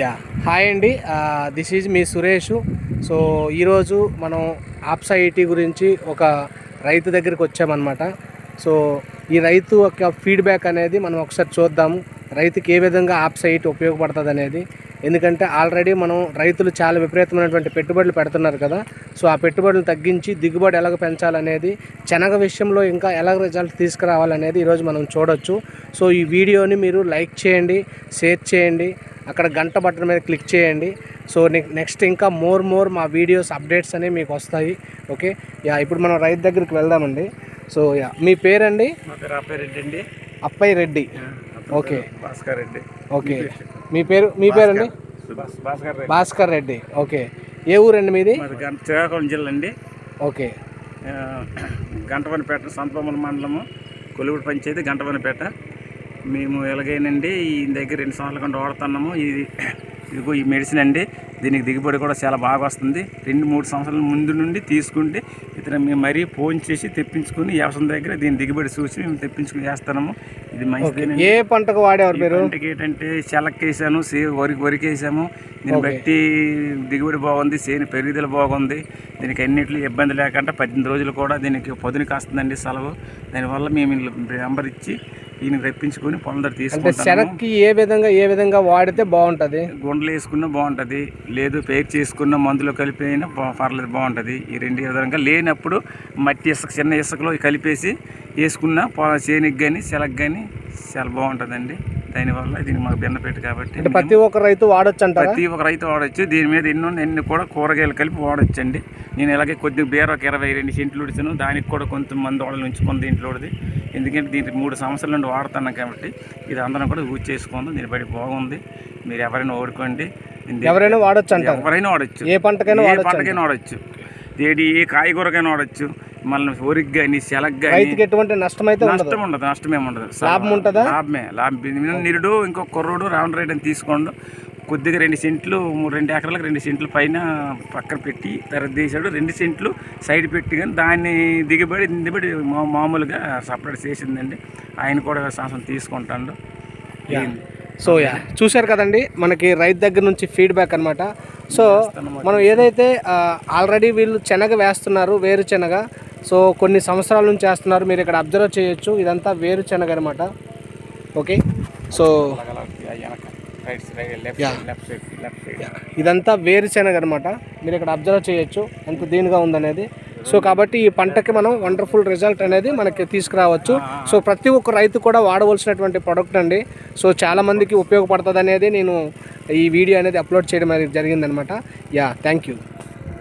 Yeah. Hi అండి. This is మీ Suresh. So ఈరోజు మనం ఆప్సైటీ ఐటీ గురించి ఒక రైతు దగ్గరికి వచ్చామన్నమాట. సో ఈ రైతు యొక్క ఫీడ్బ్యాక్ అనేది మనం ఒకసారి చూద్దాము. రైతుకి ఏ విధంగా ఆప్సా ఉపయోగపడుతుంది అనేది. ఎందుకంటే ఆల్రెడీ మనం రైతులు చాలా విపరీతమైనటువంటి పెట్టుబడులు పెడుతున్నారు కదా. సో ఆ పెట్టుబడులు తగ్గించి దిగుబడి ఎలాగ పెంచాలనేది శనగ విషయంలో ఇంకా ఎలా రిజల్ట్ తీసుకురావాలనేది ఈరోజు మనం చూడొచ్చు. సో ఈ వీడియోని మీరు లైక్ చేయండి షేర్ చేయండి అక్కడ గంట బటన్ మీద క్లిక్ చేయండి. సో నెక్స్ట్ ఇంకా మోర్ మోర్ మా వీడియోస్ అప్డేట్స్ అనేవి మీకు వస్తాయి. ఓకే? యా ఇప్పుడు మనం రైతు దగ్గరికి వెళ్దామండి. సో యా మీ పేరండి? మా పేరు అప్పారెడ్డి అండి. అప్పయ్య రెడ్డి. ఓకే. భాస్కర్ రెడ్డి. ఓకే. మీ పేరు మీ పేరండి? భాస్- భాస్కర్ రెడ్డి. భాస్కర్ రెడ్డి. ఓకే. ఏ ఊరండి మీది? శ్రీకాకుళం జిల్లా అండి. ఓకే. గంటవనిపేట సంతపమ్మల మండలము కొలువుడు పంచాయతీ గంటవనిపేట. మేము ఎలాగైనండి ఈ దగ్గర రెండు సంవత్సరాల కంటే వాడుతున్నాము. ఇది ఇదిగో ఈ మెడిసిన్ అండి. దీనికి దిగుబడి కూడా చాలా బాగా వస్తుంది. రెండు మూడు సంవత్సరాల ముందు నుండి తీసుకుంటే ఇతను మేము మరీ ఫోన్ చేసి తెప్పించుకుని వ్యవసాయం దగ్గర దీని దిగుబడి చూసి మేము తెప్పించుకుని వేస్తున్నాము ఇది మంచిదేనండి ఏ పంటకు వాడేవారు మీరు? పంటకి ఏంటంటే చెలక్కేసాను సే వరి వరికి వేసాము దీన్ని బట్టి దిగుబడి బాగుంది సేను పెరుగుదల బాగుంది. దీనికి అన్నింటిలో ఇబ్బంది లేకుండా పద్దెనిమిది రోజులు కూడా దీనికి పొదును కాస్తుందండి సెలవు. దానివల్ల మేము నెంబర్ ఇచ్చి ఈయన రప్పించుకొని పొలం దగ్గర అంటే తీసుకుంటాము శనక్కి ఏ విధంగా ఏ విధంగా వాడితే బాగుంటుంది? గుండెలు వేసుకున్నా బాగుంటుంది లేదు పేరు చేసుకున్న మందులో కలిపి అయినా బా- పర్లేదు బాగుంటుంది. ఈ రెండు విధంగా లేనప్పుడు మట్టి ఇసుక చిన్న ఇసుకలో కలిపేసి వేసుకున్న పొ- చేనికి కానీ సెలకు కానీ చాలా బాగుంటుందండి. దానివల్ల దీనికి మాకు బెన్నపెట్టు కాబట్టి అంటే ప్రతి ఒక్క రైతు వాడొచ్చు అంటారా? ప్రతి ఒక్క రైతు వాడచ్చు. దీని మీద ఎన్నో ఎన్ని కూడా కూరగాయలు కలిపి వాడచ్చండి. నేను ఇలాగే కొద్దిగా బీర ఒక ఇరవై రెండు సెంట్లు ఉడిచాను. దానికి కూడా కొంతమంది వాళ్ళు ఉంచుకుంది దీంట్లోది ఎందుకంటే దీనికి మూడు సంవత్సరాల నుండి వాడుతున్నాం కాబట్టి ఇది అందరం కూడా యూజ్ చేసుకుందాం. దీని బట్టి బాగుంది. మీరు ఎవరైనా ఓడుకోండి ఎవరైనా వాడొచ్చు అంటారు? ఎవరైనా వాడచ్చు. ఏ పంటకైనా ఏ వాడొచ్చు పంటకైనా వాడచ్చు. ఏడి ఏ కాయగూరకైనా వాడచ్చు. మళ్ళీ సెలక్ కానీ రైతుకి ఎటువంటి నష్టం అయితే నష్టం ఉండదు నష్టం ఏమి ఉండదు లాభం ఉంటుందా? లాభమే లాభం. నిరుడు ఇంకో కుర్రోడు రావణ రేట్ అని తీసుకోండు. కొద్దిగా రెండు సెంట్లు మూడు రెండు ఎకరాలకు రెండు సెంట్లు పైన పక్కన పెట్టి తర్వాత తీసాడు రెండు సెంట్లు సైడ్ పెట్టి కానీ దాన్ని దిగుబడి దిగుబడి మామూలుగా సపరేట్ చేసిందండి. ఆయన కూడా సంవత్సరం తీసుకుంటాడు. So yeah. చూశారు కదండి మనకి రైతు దగ్గర నుంచి ఫీడ్బ్యాక్ అనమాట సో మనం ఏదైతే ఆల్రెడీ వీళ్ళు శనగ వేస్తున్నారు వేరు శనగ సో కొన్ని సంవత్సరాల నుంచి చేస్తున్నారు. మీరు ఇక్కడ అబ్జర్వ్ చేయొచ్చు. ఇదంతా వేరుశనగ అనమాట okay? So right left side left side ఇదంతా వేరుశెనగ అనమాట మీరు ఇక్కడ అబ్జర్వ్ చేయొచ్చు. ఎంత దీనిగా ఉందనేది. సో కాబట్టి ఈ పంటకి మనం వండర్ఫుల్ రిజల్ట్ అనేది మనకి తీసుకురావచ్చు. సో ప్రతి ఒక్క రైతు కూడా వాడవలసినటువంటి ప్రోడక్ట్ అండి. సో చాలామందికి ఉపయోగపడుతుంది అనేది నేను ఈ వీడియో అనేది అప్లోడ్ చేయడం అనేది జరిగిందనమాట యా. Thank you